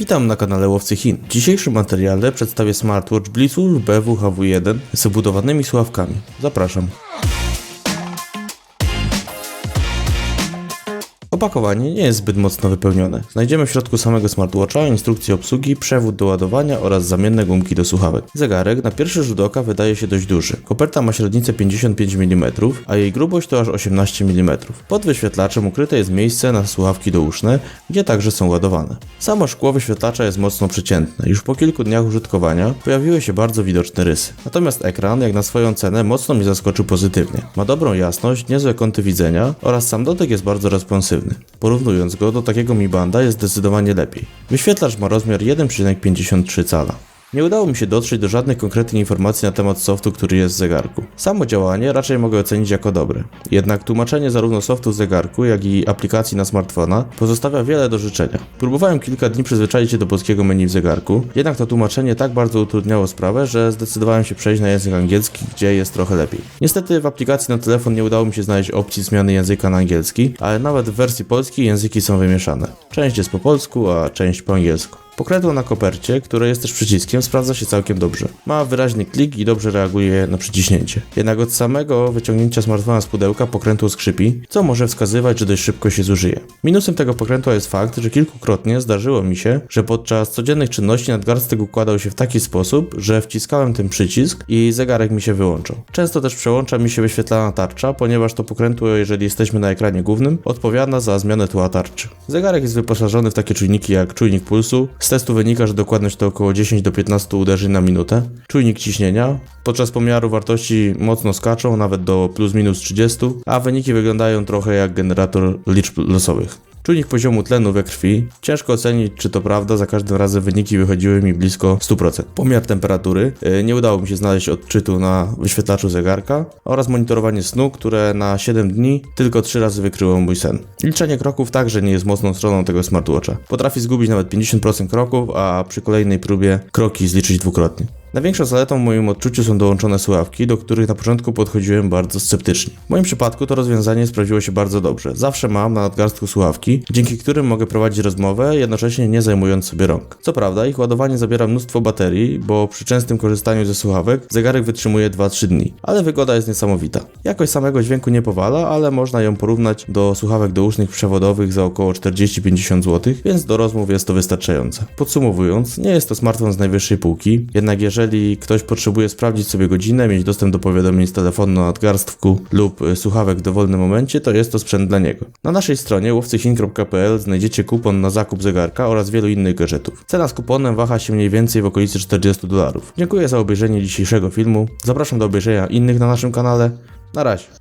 Witam na kanale Łowcy Chin. W dzisiejszym materiale przedstawię smartwatch Blizzul BWHW1 z wbudowanymi słuchawkami. Zapraszam. Opakowanie nie jest zbyt mocno wypełnione. Znajdziemy w środku samego smartwatcha instrukcję obsługi, przewód do ładowania oraz zamienne gumki do słuchawek. Zegarek na pierwszy rzut oka wydaje się dość duży. Koperta ma średnicę 55 mm, a jej grubość to aż 18 mm. Pod wyświetlaczem ukryte jest miejsce na słuchawki douszne, gdzie także są ładowane. Samo szkło wyświetlacza jest mocno przeciętne. Już po kilku dniach użytkowania pojawiły się bardzo widoczne rysy. Natomiast ekran, jak na swoją cenę, mocno mnie zaskoczył pozytywnie. Ma dobrą jasność, niezłe kąty widzenia oraz sam dotyk jest bardzo responsywny. Porównując go do takiego Mi Banda jest zdecydowanie lepiej. Wyświetlacz ma rozmiar 1,53 cala. Nie udało mi się dotrzeć do żadnych konkretnych informacji na temat softu, który jest w zegarku. Samo działanie raczej mogę ocenić jako dobre. Jednak tłumaczenie zarówno softu w zegarku, jak i aplikacji na smartfona pozostawia wiele do życzenia. Próbowałem kilka dni przyzwyczaić się do polskiego menu w zegarku, jednak to tłumaczenie tak bardzo utrudniało sprawę, że zdecydowałem się przejść na język angielski, gdzie jest trochę lepiej. Niestety w aplikacji na telefon nie udało mi się znaleźć opcji zmiany języka na angielski, ale nawet w wersji polskiej języki są wymieszane. Część jest po polsku, a część po angielsku. Pokrętło na kopercie, które jest też przyciskiem, sprawdza się całkiem dobrze. Ma wyraźny klik i dobrze reaguje na przyciśnięcie. Jednak od samego wyciągnięcia smartfona z pudełka pokrętło skrzypi, co może wskazywać, że dość szybko się zużyje. Minusem tego pokrętła jest fakt, że kilkukrotnie zdarzyło mi się, że podczas codziennych czynności nadgarstek układał się w taki sposób, że wciskałem ten przycisk i zegarek mi się wyłączał. Często też przełącza mi się wyświetlana tarcza, ponieważ to pokrętło, jeżeli jesteśmy na ekranie głównym, odpowiada za zmianę tła tarczy. Zegarek jest wyposażony w takie czujniki jak czujnik pulsu, testu wynika, że dokładność to około 10 do 15 uderzeń na minutę. Czujnik ciśnienia. Podczas pomiaru wartości mocno skaczą, nawet do plus minus 30, a wyniki wyglądają trochę jak generator liczb losowych. Czujnik poziomu tlenu we krwi. Ciężko ocenić, czy to prawda, za każdym razem wyniki wychodziły mi blisko 100%. Pomiar temperatury. Yy, Nie udało mi się znaleźć odczytu na wyświetlaczu zegarka oraz monitorowanie snu, które na 7 dni tylko 3 razy wykryło mój sen. Liczenie kroków także nie jest mocną stroną tego smartwatcha. Potrafi zgubić nawet 50% kroków, a przy kolejnej próbie kroki zliczyć dwukrotnie. Największą zaletą w moim odczuciu są dołączone słuchawki, do których na początku podchodziłem bardzo sceptycznie. W moim przypadku to rozwiązanie sprawdziło się bardzo dobrze. Zawsze mam na nadgarstku słuchawki, dzięki którym mogę prowadzić rozmowę, jednocześnie nie zajmując sobie rąk. Co prawda, ich ładowanie zabiera mnóstwo baterii, bo przy częstym korzystaniu ze słuchawek zegarek wytrzymuje 2-3 dni, ale wygoda jest niesamowita. Jakość samego dźwięku nie powala, ale można ją porównać do słuchawek dousznych przewodowych za około 40-50 zł, więc do rozmów jest to wystarczające. Podsumowując, nie jest to smartfon z najwyższej półki, jednak jeżeli ktoś potrzebuje sprawdzić sobie godzinę, mieć dostęp do powiadomień z telefonu na nadgarstku lub y, słuchawek w dowolnym momencie, to jest to sprzęt dla niego. Na naszej stronie łowcychin.pl znajdziecie kupon na zakup zegarka oraz wielu innych gadżetów. Cena z kuponem waha się mniej więcej w okolicy 40 dolarów. Dziękuję za obejrzenie dzisiejszego filmu. Zapraszam do obejrzenia innych na naszym kanale. Na razie.